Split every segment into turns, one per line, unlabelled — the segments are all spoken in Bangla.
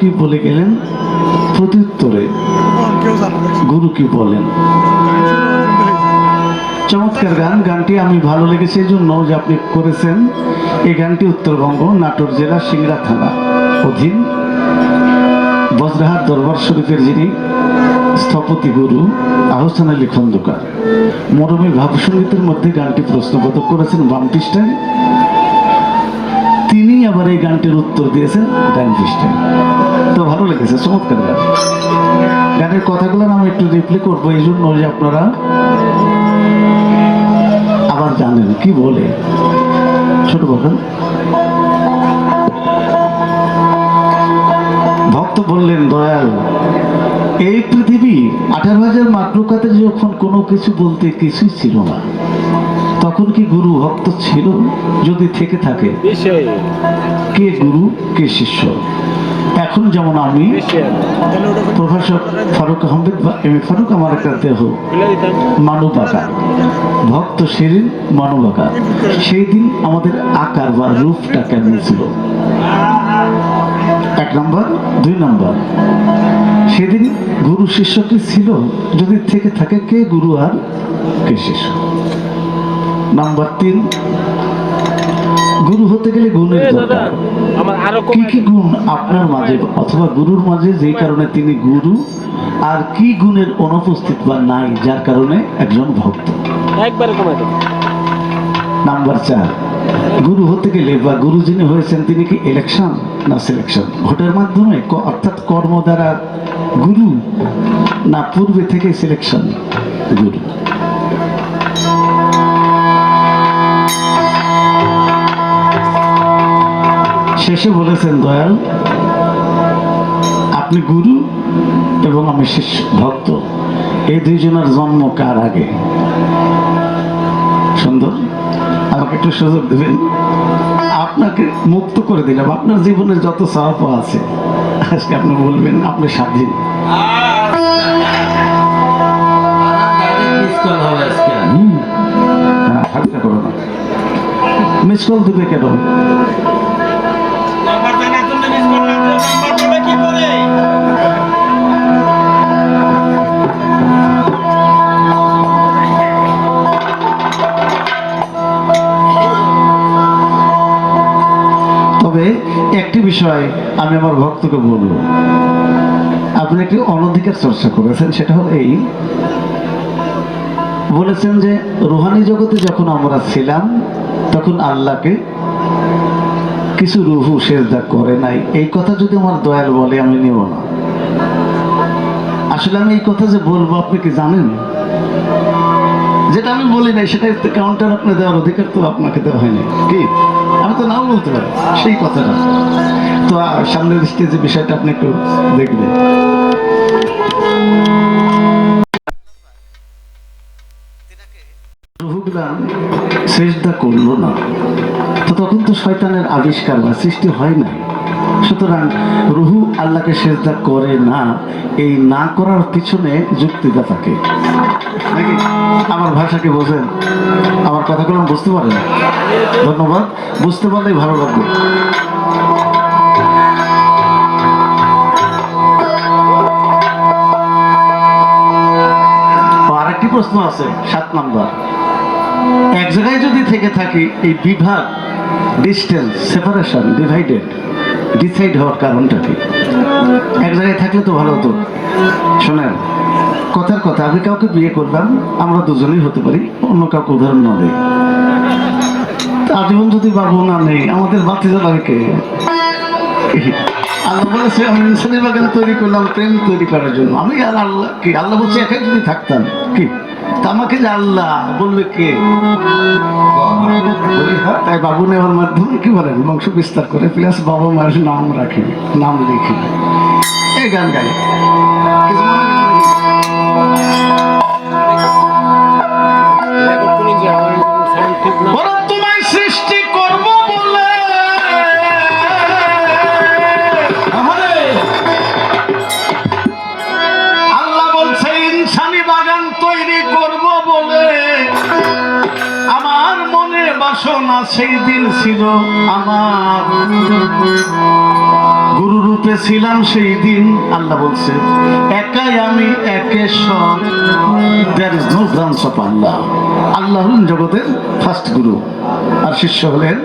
কি বলে গেলেন? প্রত্যুত্তরে। গুরু কি বলেন। চমৎকার গান গানটি আমি ভালো লেগেছে এই জন্য যে আপনি করেছেন। এই গানটি উত্তরবঙ্গ নাটোর জেলা সিংড়া থানা অধীন। বজ্রাহাট দরবার শরীফের যিনি স্থপতি গুরু আহসান আলী খন্দকার। মরমী ভাবসঙ্গীতের মধ্যে গানটি প্রশ্নবোধক করেছেন বাম পৃষ্ঠায় তিনি আবার এই গানটির উত্তর দিয়েছেন ডান পৃষ্ঠায়। তো ভালো লেগেছে, চমৎকার গান। গানের কথাগুলো আমি একটু রিপ্লে করব, এই জন্য যে আপনারা আবার জানেন কি বলে। ছোট বলেন ভক্ত বললেন, দয়াল, এই পৃথিবী আঠারো হাজার মাতৃকাতে যখন কোনো কিছু বলতে কিছুই ছিল না। তখন কি গুরু ভক্ত ছিল? যদি থেকে থাকে। কে গুরু কে শিষ্য? এখন যেমন আমি প্রফেসর ফারুক আহমেদ বা এম এ ফারুক আমার একটা দেহ। মানব আকার ভক্ত সেদিন মানব আকার সেই দিন আমাদের আকার বা রূপটা কেমন ছিল? এক নম্বর দুই নম্বর। সেদিন গুরু শিষ্য কি ছিল? যদি থেকে থাকে কে গুরু আর কে শিষ্য? নাম্বার তিন গুরু হতে গেলে গুণের দরকার।
আরও
কি কি গুণ আপনার মাঝে অথবা গুরুর মাঝে যেই কারণে তিনি গুরু আর কি গুণের অনুপস্থিত বা নাই যার কারণে একজন ভক্ত?
একবারে কমাই
নাম্বার চার গুরু হতে গেলে বা গুরু যিনি হয়েছেন তিনি কি ইলেকশন না সিলেকশন ভোটের মাধ্যমে অর্থাৎ কর্ম দ্বারা গুরু না পূর্বে থেকে সিলেকশন গুরু? শেষে বলেছেন দয়াল আপনি গুরু এবং আমি শিষ্য ভক্ত। এই দুইজনের জন্ম কার আগে? সুন্দর? আমাকে একটু সুযোগ দেবেন? আপনাকে মুক্ত করে দিলাম। আপনার জীবনে যত সাহাপ আছে আজকে আপনি বলবেন আপনি স্বাধীন। হ্যাঁ, মিস কল দিবে কেন? একটি বিষয় আমি আমার ভক্তকে বলব। আপনি একটি অনধিকার চর্চা করেছেন, সেটা হলো এই। বলেছেন যে রুহানি জগতে যখন আমরা ছিলাম, তখন আল্লাহকে কিছু রুহু সেজদা করে নাই। এই কথা যদি আমার দয়াল বলে, আমি নেব না। আসলে আমি এই কথা যে বলব, আপনি কি জানেন? যেটা আমি বলি নাই সেটা কাউন্টার আপনি দেওয়ার অধিকার তো আপনাকে দেওয়া হয়নি। কি? আমি তো নাও বলতে পারি, সেই কথাটা। তো সামনের স্টেজে বিষয়টা আপনি একটু দেখবেন। চেষ্টা করল না। তো তখন তো শয়তানের আবিষ্কার বা সৃষ্টি হয় না সুতরাং রুহু আল্লাহকে সেজদা করে না, এই না করার পিছনে যুক্তিটা থাকে। আমার ভাষাকে বোঝেন? আমার কথাগুলো বুঝতে পারেন ধন্যবাদ। বুঝতে পারলেই ভালো লাগবে। আরেকটি প্রশ্ন আছে, সাত নাম্বার। এক জায়গায় যদি থেকে থাকি, এই বিভাগ ডিস্টেন্স সেপারেশন ডিভাইডেড ডিসাইড হওয়ার কারণটা কি? এক জায়গায় থাকলে তো ভালো হতো। শোনেন, কথার কথা, আমি কাউকে বিয়ে করলাম, আমরা দুজনেই হতে পারি, অন্য কাউকে উদাহরণ না তা আজীবন যদি বাবু না নেই, আমাদের বাতি জ্বালাবে কে? আল্লাহ বলেছে, আমি ইনসানি বাগান তৈরি করলাম, প্রেম তৈরি করার জন্য। আমি আর আল্লাহ কি? আল্লাহ বলছে, একাই যদি থাকতাম। কি? আমাকে আল্লাহ বলবে কে? তাই বাবু নেওয়ার মাধ্যমে কি বলেন? বংশ বিস্তার করে প্লাস বাবা মায়ের নাম রাখি, নাম লিখি। এই গান গাই। কিছু
তৈরি করব বলে আমার
মনে বাসনা সেই দিন ছিল আমার। গুরু রূপে ছিলাম সেই দিন, আল্লাহ বলছে, একাই আমি একে সব। There is no branch of Allah Allah জগতের ফার্স্ট গুরু আর শিষ্য হলেন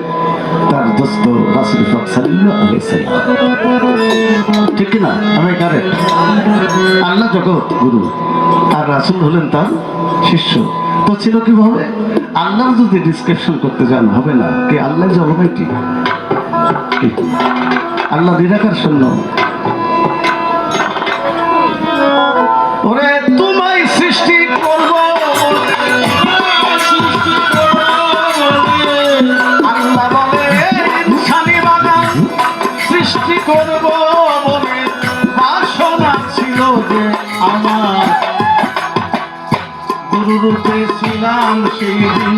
দোস্ত রাসুল পাক সাল্লাল্লাহু আলাইহি সাল্লাম ঠিক না আমি কারেক্ট আল্লাহ জগৎ গুরু। আর রাসুল হলেন তার শিষ্য। তো ছিল কীভাবে? আল্লাহ যদি ডিসক্রিপশন করতে যান, হবে না। কি? আল্লাহ জলবাইটি আল্লাহ নিরাকার শূন্য। ছিলাম সেই দিন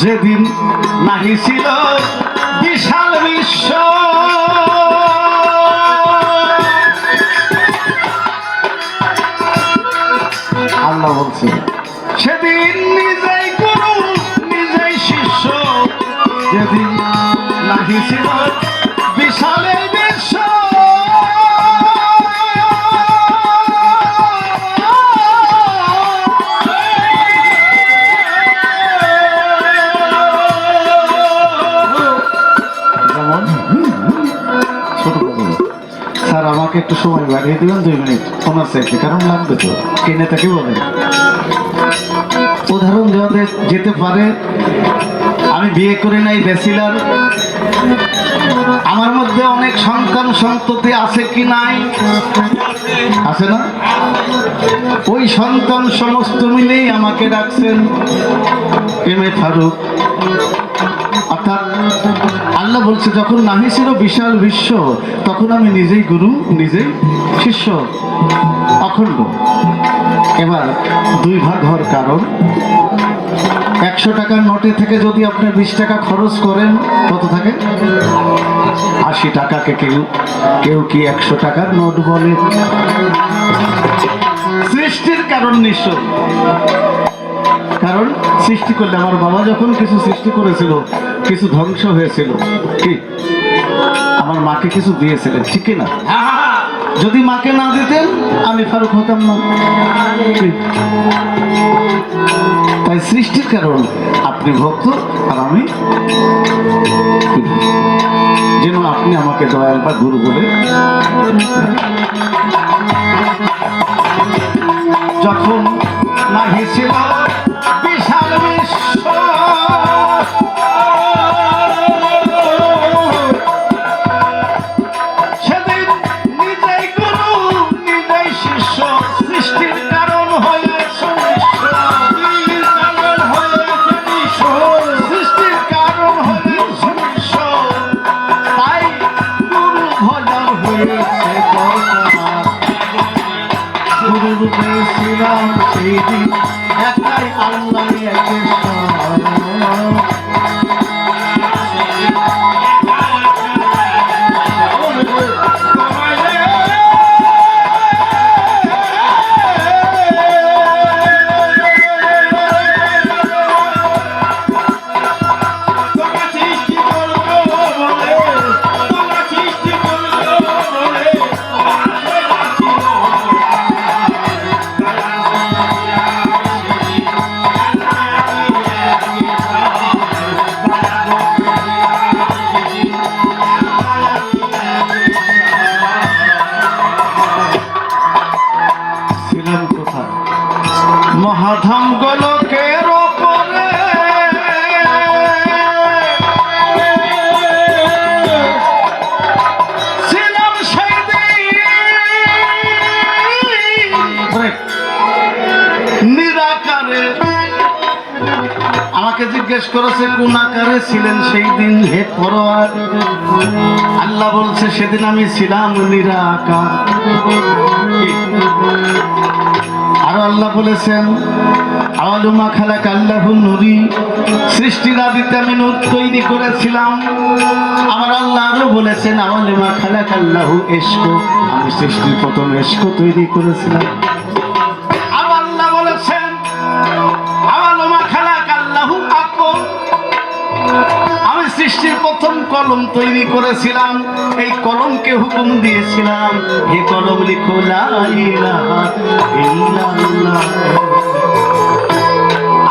যেদিন নাহি ছিল বিশাল বিশ্ব। আল্লাহ বলছে, সেদিন নিজেই গুরু নিজেই শিষ্য। যেদিন নাহি ছিল আমাকে একটু সময় বাড়িয়ে দিবেন, দুই মিনিট। ওনার চাইতে কারণ লাগবে তো কিনে তাকে বলেন উদাহরণ দেওয়াতে যেতে পারে, আমি বিয়ে করে নাই ব্যাচিলার আমার মধ্যে অনেক সন্তান সন্ততি আছে কি নাই? আছে না? ওই সন্তান সমস্ত মিলেই আমাকে ডাকছেন, এম এ ফারুক। অর্থাৎ আল্লাহ বলছে, যখন নাহি ছিল বিশাল বিশ্ব, তখন আমি নিজেই গুরু, নিজেই শিষ্য, অখণ্ড। এবার দুই ভাগ হওয়ার কারণ, একশো টাকার নোটে থেকে যদি আপনি বিশ টাকা খরচ করেন, কত থাকে? আশি টাকাকে কেউ কেউ কি একশো টাকার নোট বলে? সৃষ্টির কারণ নিশ্চয়। কারণ সৃষ্টি করলে, আমার বাবা যখন কিছু সৃষ্টি করেছিল কিছু ধ্বংস হয়েছিল। কি? আমার মাকে কিছু দিয়েছিলেন, ঠিক না? যদি মাকে না দিতেন, আমি ফারুক হতাম না? তাই সৃষ্টির কারণ আপনি ভক্ত আর আমি যেন আপনি আমাকে দয়াল বা গুরু বলে যখন রূপে ছিলাম সেই দিন একাই আল্লাহ। একে নিরাকারে। আমাকে জিজ্ঞেস করেছে, কোন ছিলেন সেই হে পরোয়ার, আল্লাহ বলছে, সেদিন আমি ছিলাম নিরাকার। আরও আল্লাহ বলেছেন, আওয়ালুমা খালাক আল্লাহু নুরি সৃষ্টির আদিতে আমি নূর তৈরি করেছিলাম। আমার আল্লাহ আরও বলেছেন, আওয়ালুমা খালাক কাল্লাহ এসকো আমি সৃষ্টির প্রথম এসকো তৈরি করেছিলাম। সৃষ্টির প্রথম কলম তৈরি করেছিলাম। এই কলমকে হুকুম দিয়েছিলাম হে কলম লিখো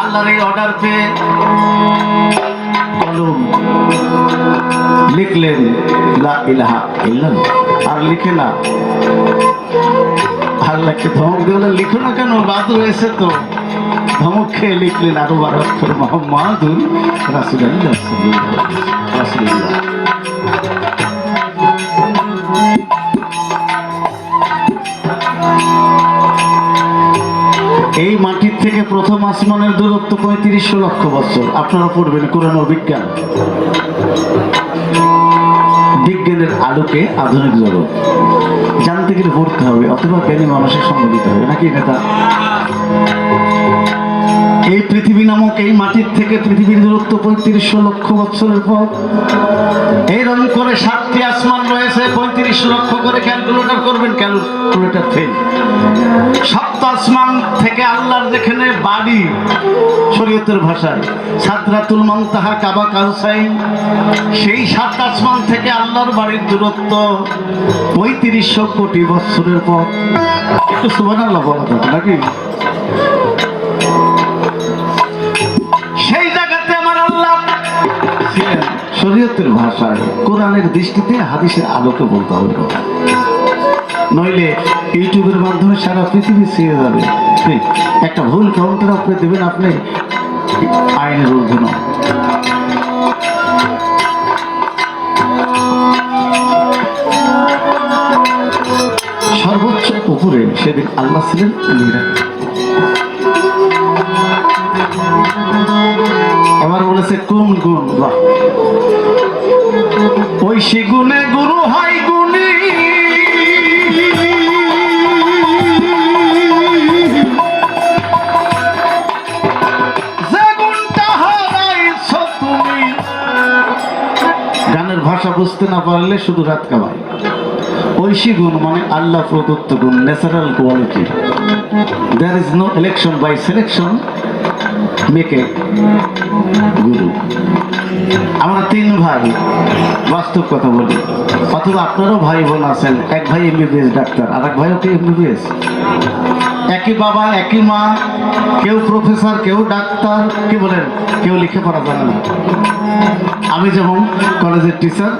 আল্লাহর এই অর্ডার পেয়ে কলম লিখলেন ইলাহা আর লিখে না আল্লাহকে ধমক দিয়ে বললেন, লিখো না কেন? বাদ রয়েছে তো। ধমক খেয়ে লিখলেন আরও বারো অক্ষর রাসুলাল্লাহ এই মাটির থেকে প্রথম আসমানের দূরত্ব পঁয়ত্রিশশো লক্ষ বছর। আপনারা পড়বেন কোরআন বিজ্ঞান। বিজ্ঞানের আলোকে আধুনিক জগৎ। জানতে গেলে পড়তে হবে অথবা জ্ঞানী মানুষের দিতে হবে। নাকি নেতা? এই পৃথিবী নামক এই মাটির থেকে পৃথিবীর দূরত্ব পঁয়ত্রিশশো লক্ষ বছরের পর এইরকম করে সাতটি আসমান রয়েছে, পঁয়ত্রিশশো লক্ষ করে ক্যালকুলেটর করবেন, ক্যালকুলেটর ফেল। সপ্ত আসমান থেকে আল্লাহর যেখানে বাড়ি, শরীয়তের ভাষায়, সাদরাতুল মন্তাহা কাবা কাউসাইন, সেই সাত আসমান থেকে আল্লাহর বাড়ির দূরত্ব পঁয়ত্রিশশো কোটি বছরের পর। একটু সুবান বলা নাকি? শরীয়তের ভাষায় কোরআনের দৃষ্টিতে হাদিসের আলোকে বলতে হবে নইলে ইউটিউবের মাধ্যমে সারা পৃথিবী ছেড়ে যাবে। একটা ভুল কাউন্টার আপনি দেবেন, আপনি আইনের নন। সর্বোচ্চ উপরে সেদিন আল্লাহ ছিলেন বুঝতে না পারলে শুধু রাত কামায় ঐশী গুণ মানে আল্লাহ প্রদত্ত গুণ natural quality there is no election by selection মেকে গুরু। আমরা তিন ভাই, বাস্তব কথা বলি। অথবা আপনারও ভাই বোন আছেন, এক ভাই এমবিবিএস ডাক্তার আর এক ভাইও কি এমবিবিএস একই বাবা, একই মা, কেউ প্রফেসর, কেউ ডাক্তার, কি বলেন, কেউ লিখে পড়া জানে না। আমি যেমন কলেজের টিচার,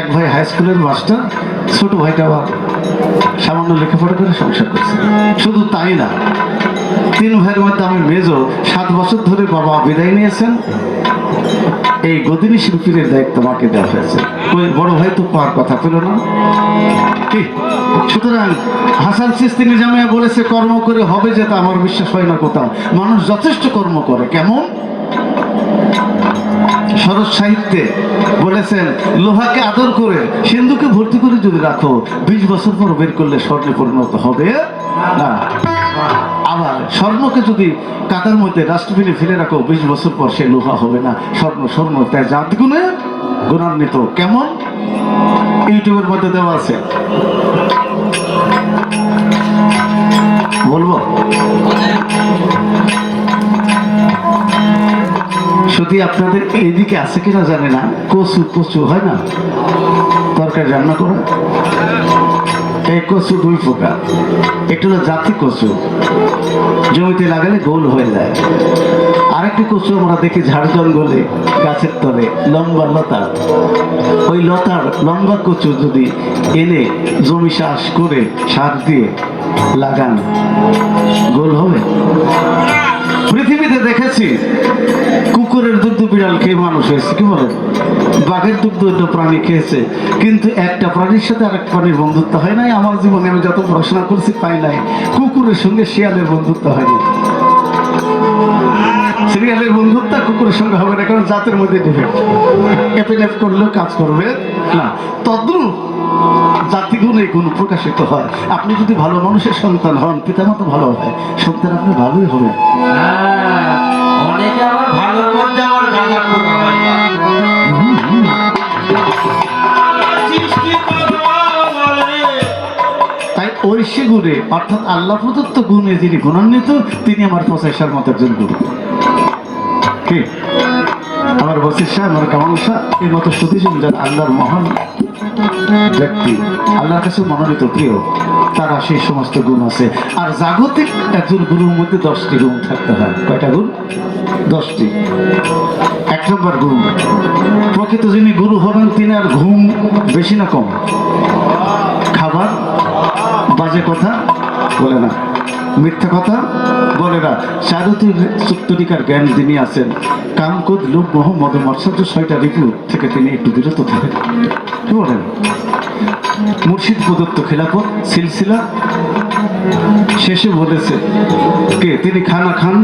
এক ভাই হাই স্কুলের মাস্টার, ছোট ভাইটা আবার সামান্য লেখাপড়া করে সংসার করছে। শুধু তাই না তিন ভাইয়ের মধ্যে আমি মেজো সাত বছর ধরে বাবা বিদায় নিয়েছেন। এই গদিনী শিল্পীর দায়িত্ব আমাকে দেওয়া হয়েছে। ওই বড় ভাই তো পাওয়ার কথা পেল না। সুতরাং হাসান সিস্তি নিজামিয়া বলেছে, কর্ম করে হবে যেটা আমার বিশ্বাস হয় না কোথাও। মানুষ যথেষ্ট কর্ম করে। কেমন? সরস সাহিত্যে বলেছেন, লোহাকে আদর করে, সিন্ধুকে ভর্তি করে যদি রাখো, বিশ বছর পর বের করলে স্বর্ণে পরিণত হবে। না। আবার স্বর্ণকে যদি কাতার মধ্যে ডাস্টবিনে ফেলে রাখো, বিশ বছর পর সে লোহা হবে না। স্বর্ণ স্বর্ণ তাই জাত গুণে গুণান্বিত। কেমন? ইউটিউবের মধ্যে দেওয়া আছে। বলব? শুধু আপনাদের এইদিকে আছে কিনা জানি না। কচু কচু হয় না? তরকারি রান্না করে? এই কচু দুই প্রকার। একটু হলো জাতি কচু। জমিতে লাগালে গোল হয়ে যায়। আরেকটি কচু আমরা দেখি ঝাড় জঙ্গলে, গাছের তলে, লম্বা লতা। ওই লতার লম্বা কচু যদি এনে জমি চাষ করে, সার দিয়ে লাগান, গোল হবে? পৃথিবীতে দেখেছি, কুকুরের দুগ্ধ বিড়াল খেয়ে মানুষ হয়েছে, কি বলে? বাঘের দুগ্ধ অন্য প্রাণী খেয়েছে, কিন্তু একটা প্রাণীর সাথে আরেক প্রাণীর বন্ধুত্ব হয় নাই? আমার জীবনে আমি যত পড়াশোনা করছি পাই নাই, কুকুরের সঙ্গে শিয়ালের বন্ধুত্ব হয়নি। সিরিয়ালের বন্ধুত্ব কুকুরের সঙ্গে হবে না, কারণ জাতের মধ্যে ডিফেক্ট এফএনএফ করলেও কাজ করবে। না, তদ্রুপ জাতিগুণ এই গুণ প্রকাশিত হয়। আপনি যদি ভালো মানুষের সন্তান হন পিতামাতা ভালো হয়। সন্তান আপনি ভালোই হবেন
হ্যাঁ, অনেকে আবার ভালোর মধ্যে আবার গাঁজা
তাই ঐশী গুণে অর্থাৎ আল্লাহ প্রদত্ত গুণে যিনি গুণান্বিত তিনি আমার প্রচেষ্টার মতো একজন গুরু। আমার শাহ আমার শাহ এই মতো সতীজন যারা আল্লাহর মহান ব্যক্তি, আল্লাহর কাছে মনোনীত প্রিয়, তারা সেই সমস্ত গুণ আছে। আর জাগতিক একজন গুরুর মধ্যে দশটি গুণ থাকতে হয়। কয়টা গুণ? দশটি। এক নম্বর গুণ, প্রকৃত যিনি গুরু হবেন, তিনি আর ঘুম বেশি না কম। খাবার বাজে কথা বলে না। মিথ্যা কথা বলে না। চারুতির তরিকার জ্ঞান যিনি আছেন, কামকুদ লোক মোহ মদ মৎসর্য ছয়টা ঋতু থেকে তিনি একটু বিরত থাকেন। কি বলেন? মুর্শিদ প্রদত্ত খেলাফত সিলসিলা শেষে বলেছে, কে? তিনি খানা খান?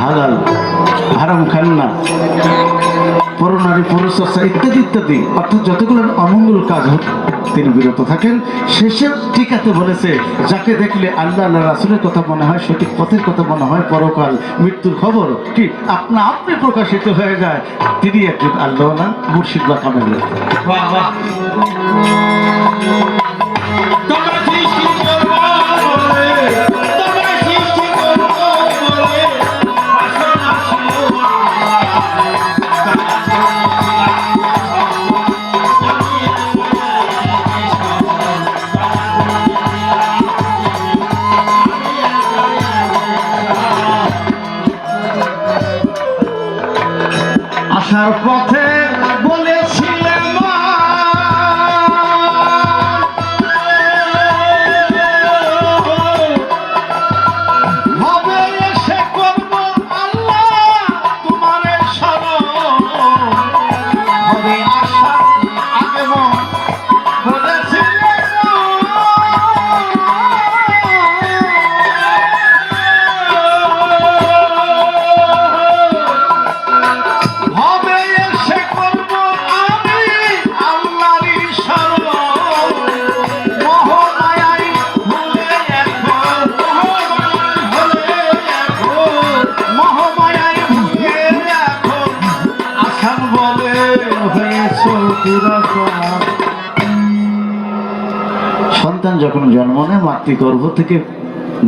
হালাল, হারাম খান না। পরনারী পরচর্চা ইত্যাদি ইত্যাদি। অর্থাৎ যতগুলো অমঙ্গল কাজ তিনি বিরত থাকেন। শেষে টিকাতে বলেছে, যাকে দেখলে আল্লাহ আল্লাহ রাসুলের কথা মনে হয়, সঠিক পথের কথা মনে হয়, পরকাল মৃত্যুর খবর কি? আপনা আপনি প্রকাশিত হয়ে যায়। তিনি একজন আল্লাহ না, মুর্শিদ বা কামেল। আসার পথে যখন জন্ম নেয়, মাতৃগর্ভ থেকে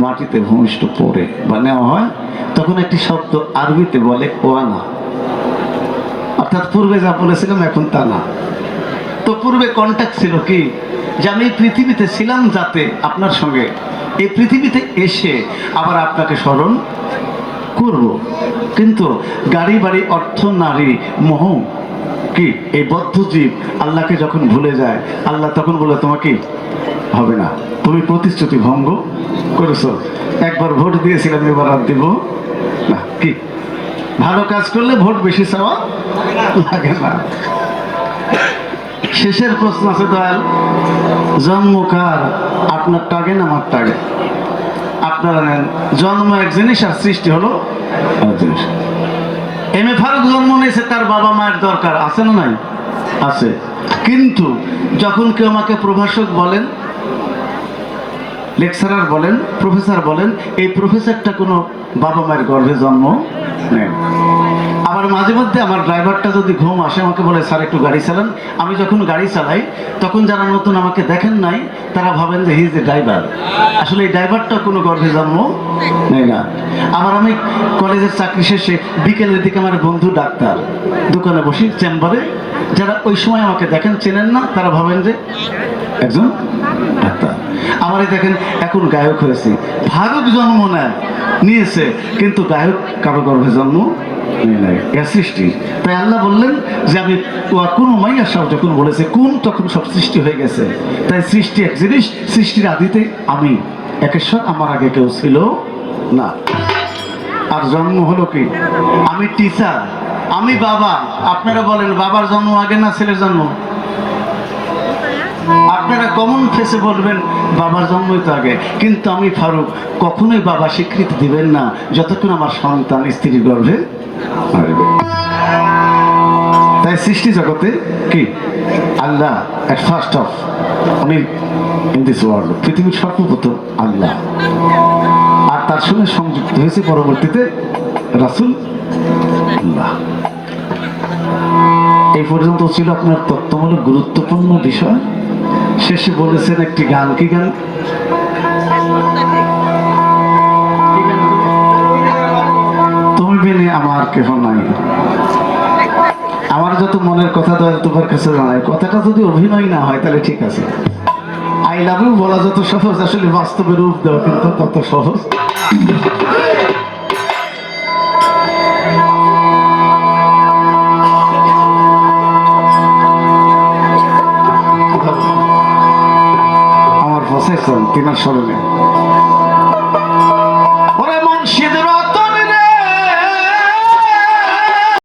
মাটিতে ভূমিষ্ঠ পড়ে বা নেওয়া হয়, তখন একটি শব্দ আরবিতে বলে ওয়ানা অর্থাৎ পূর্বে যা বলেছিলাম, এখন তা না। তো পূর্বে কন্ট্যাক্ট ছিল কি? যে আমি এই পৃথিবীতে ছিলাম যাতে আপনার সঙ্গে, এই পৃথিবীতে এসে আবার আপনাকে স্মরণ করব। কিন্তু গাড়ি, বাড়ি, অর্থ, নারী, মোহ, কি? এই বদ্ধ বদ্ধজীব আল্লাহকে যখন ভুলে যায়, আল্লাহ তখন বলে তোমাকে হবে না। তুমি প্রতিশ্রুতি ভঙ্গ করেছ। একবার ভোট দিয়েছিলাম, এবার আর দিব না। কি? ভালো কাজ করলে ভোট বেশি চাওয়া লাগে না। শেষের প্রশ্ন আছে দয়াল জন্ম কার? আপনার টাগে না আমার টাগে আপনারা নেন। জন্ম এক জিনিস আর সৃষ্টি হলো এম এ ফারুক জন্ম নিয়েছে, তার বাবা মায়ের দরকার। আছে না নাই? আছে। কিন্তু যখন কেউ আমাকে প্রভাষক বলেন লেকচারার বলেন প্রফেসর বলেন, এই প্রফেসরটা কোনো বাবা মায়ের গর্ভে জন্ম নেন আবার মাঝে মধ্যে আমার ড্রাইভারটা যদি ঘুম আসে, আমাকে বলে, স্যার, একটু গাড়ি চালান। আমি যখন গাড়ি চালাই, তখন যারা নতুন আমাকে দেখেন নাই, তারা ভাবেন যে হিজ এ ড্রাইভার আসলে এই ড্রাইভারটা কোনো গর্ভে জন্ম নেয় না। আবার আমি কলেজের চাকরি শেষে বিকেলের দিকে আমার বন্ধু ডাক্তার দোকানে বসি, চেম্বারে। যারা ওই সময় আমাকে দেখেন, চেনেন না, তারা ভাবেন যে, একজন আমারই দেখেন, এখন গায়ক হয়েছি। ভারত জন্ম নেয়, নিয়েছে, কিন্তু গায়ক কারও গর্ভে জন্ম সৃষ্টি। তাই আল্লাহ বললেন যে আমি কোন মাইয়া যখন বলেছে, কোন তখন সব সৃষ্টি হয়ে গেছে। তাই সৃষ্টি এক জিনিস, সৃষ্টির আদিতে আমি একেশ্বর আমার আগে কেউ ছিল না। আর জন্ম হলো কি? আমি টিচার আমি বাবা। আপনারা বলেন, বাবার জন্ম আগে না ছেলের জন্ম? আপনারা কমন ফেসে বলবেন, বাবার জন্মই তো আগে। কিন্তু আমি ফারুক, কখনোই বাবা স্বীকৃতি দিবেন না, যতক্ষণ আমার সন্তান স্ত্রীর গর্ভে তাই সৃষ্টি জগতে কি? আল্লাহ ফার্স্ট অফ আমি ইন দিস ওয়ার্ল্ড পৃথিবীর সর্বপ্রথম আল্লাহ। আর তার সঙ্গে সংযুক্ত হয়েছে পরবর্তীতে রাসুল আল্লাহ। এই পর্যন্ত ছিল আপনার তত্ত্বমূলক গুরুত্বপূর্ণ বিষয়। শেষে বলেছেন একটি গান, কি গান? তুমি বিনে আমার কেহ নাই। আমার যত মনের কথা তোমার কাছে জানাই। কথাটা যদি অভিনয় না হয়, তাহলে ঠিক আছে। আই লাভ ইউ বলা যত সহজ, আসলে বাস্তবে রূপ দেওয়া কিন্তু তত সহজ। প্রসেসন তিনার স্মরণে।